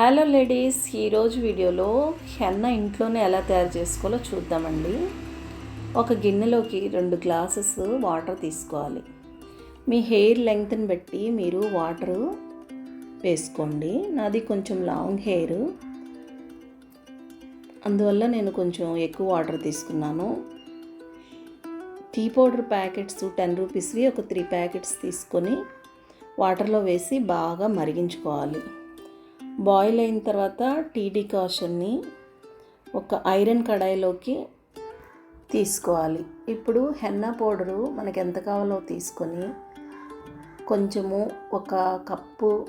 Hello ladies ఈరోజు వీడియోలో henna ఇంట్లోనే ఎలా తయారు చేసుకోవాలో చూద్దామండి. ఒక గిన్నెలోకి రెండు గ్లాసెస్ వాటర్ తీసుకోవాలి. మీ హెయిర్ లెంగ్త్ని బట్టి మీరు వాటరు వేసుకోండి. నాది కొంచెం లాంగ్ హెయిర్. అందువల్ల నేను కొంచెం ఎక్కువ వాటర్ తీసుకున్నాను. టీ పౌడర్ ప్యాకెట్స్ టెన్ రూపీస్వి ఒక త్రీ ప్యాకెట్స్ తీసుకొని వాటర్లో వేసి బాగా మరిగించుకోవాలి. బాయిల్ అయిన తర్వాత టీ డికాషన్ని ఒక ఐరన్ కడాయిలోకి తీసుకోవాలి. ఇప్పుడు హెన్నా పౌడరు మనకి ఎంత కావాలో తీసుకొని కొంచెము ఒక కప్పు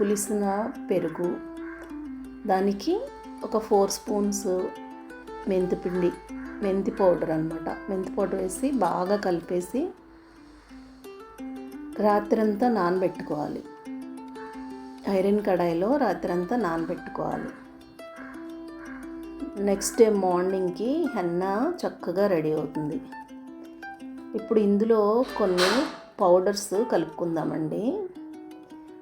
పులిసిన పెరుగు దానికి ఒక ఫోర్ స్పూన్స్ మెంతిపిండి మెంతి పౌడర్ అనమాట మెంతి పౌడర్ వేసి బాగా కలిపేసి రాత్రంతా నానబెట్టుకోవాలి. ఐరన్ కడాయిలో రాత్రంతా నానబెట్టుకోవాలి. నెక్స్ట్ డే మార్నింగ్కి హెన్న చక్కగా రెడీ అవుతుంది. ఇప్పుడు ఇందులో కొన్ని పౌడర్స్ కలుపుకుందామండి.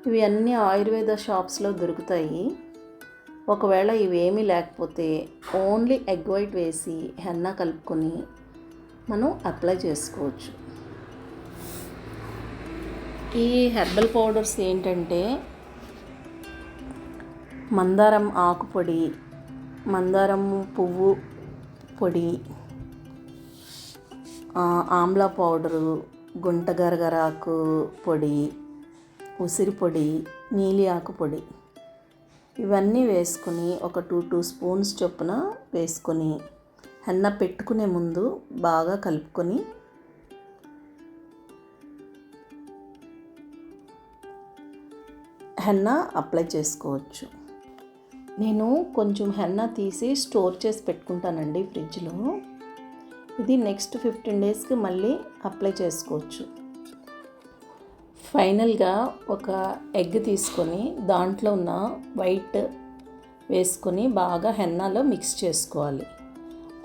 ఇవి అన్నీ ఆయుర్వేద షాప్స్లో దొరుకుతాయి. ఒకవేళ ఇవేమీ లేకపోతే ఓన్లీ ఎగ్ వైట్ వేసి హెన్న కలుపుకొని మనం అప్లై చేసుకోవచ్చు. ఈ హెర్బల్ పౌడర్స్ ఏంటంటే మందారం ఆకు పొడి మందారం పువ్వు పొడి ఆమ్లా పౌడరు గుంట గరగరాకు పొడి ఉసిరి పొడి నీలి ఆకు పొడి. ఇవన్నీ వేసుకుని ఒక టూ టూ స్పూన్స్ చొప్పున వేసుకొని హెన్న పెట్టుకునే ముందు బాగా కలుపుకొని హెన్న అప్లై చేసుకోవచ్చు. నేను కొంచెం హెన్న తీసి స్టోర్ చేసి పెట్టుకుంటానండి ఫ్రిడ్జ్లో. ఇది నెక్స్ట్ ఫిఫ్టీన్ డేస్కి మళ్ళీ అప్లై చేసుకోవచ్చు. ఫైనల్గా ఒక ఎగ్ తీసుకొని దాంట్లో ఉన్న వైట్ వేసుకొని బాగా హెన్నాలో మిక్స్ చేసుకోవాలి.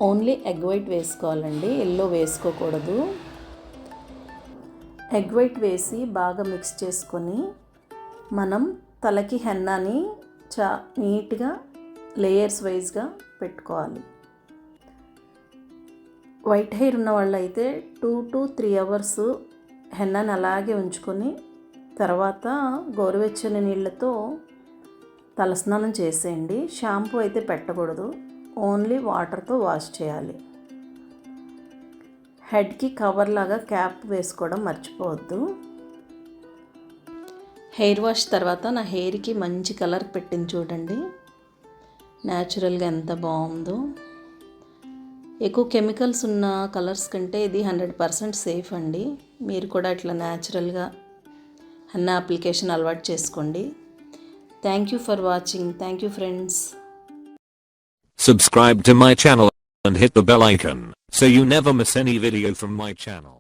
ఓన్లీ ఎగ్ వైట్ వేసుకోవాలండి ఎల్లో వేసుకోకూడదు. ఎగ్ వైట్ వేసి బాగా మిక్స్ చేసుకొని మనం తలకి హెన్నాని చా నీట్గా లేయర్స్ వైజ్గా పెట్టుకోవాలి. వైట్ హెయిర్ ఉన్న వాళ్ళైతే టూ టు త్రీ అవర్స్ హెన్నాని అలాగే ఉంచుకొని తర్వాత గోరువెచ్చని నీళ్ళతో తలస్నానం చేసేయండి. షాంపూ అయితే పెట్టకూడదు. ఓన్లీ వాటర్తో వాష్ చేయాలి. హెడ్కి కవర్ లాగా క్యాప్ వేసుకోవడం మర్చిపోవద్దు. హెయిర్ వాష్ తర్వాత నా హెయిర్కి మంచి కలర్ పెట్టింది చూడండి. న్యాచురల్గా ఎంత బాగుందో. ఎక్కువ కెమికల్స్ ఉన్న కలర్స్ కంటే ఇది హండ్రెడ్ పర్సెంట్ సేఫ్ అండి. మీరు కూడా ఇట్లా న్యాచురల్గా అన్న అప్లికేషన్ అలవాటు చేసుకోండి. Thank you for watching. Thank you friends. Subscribe to my channel and hit the bell icon so you never miss any video from my channel.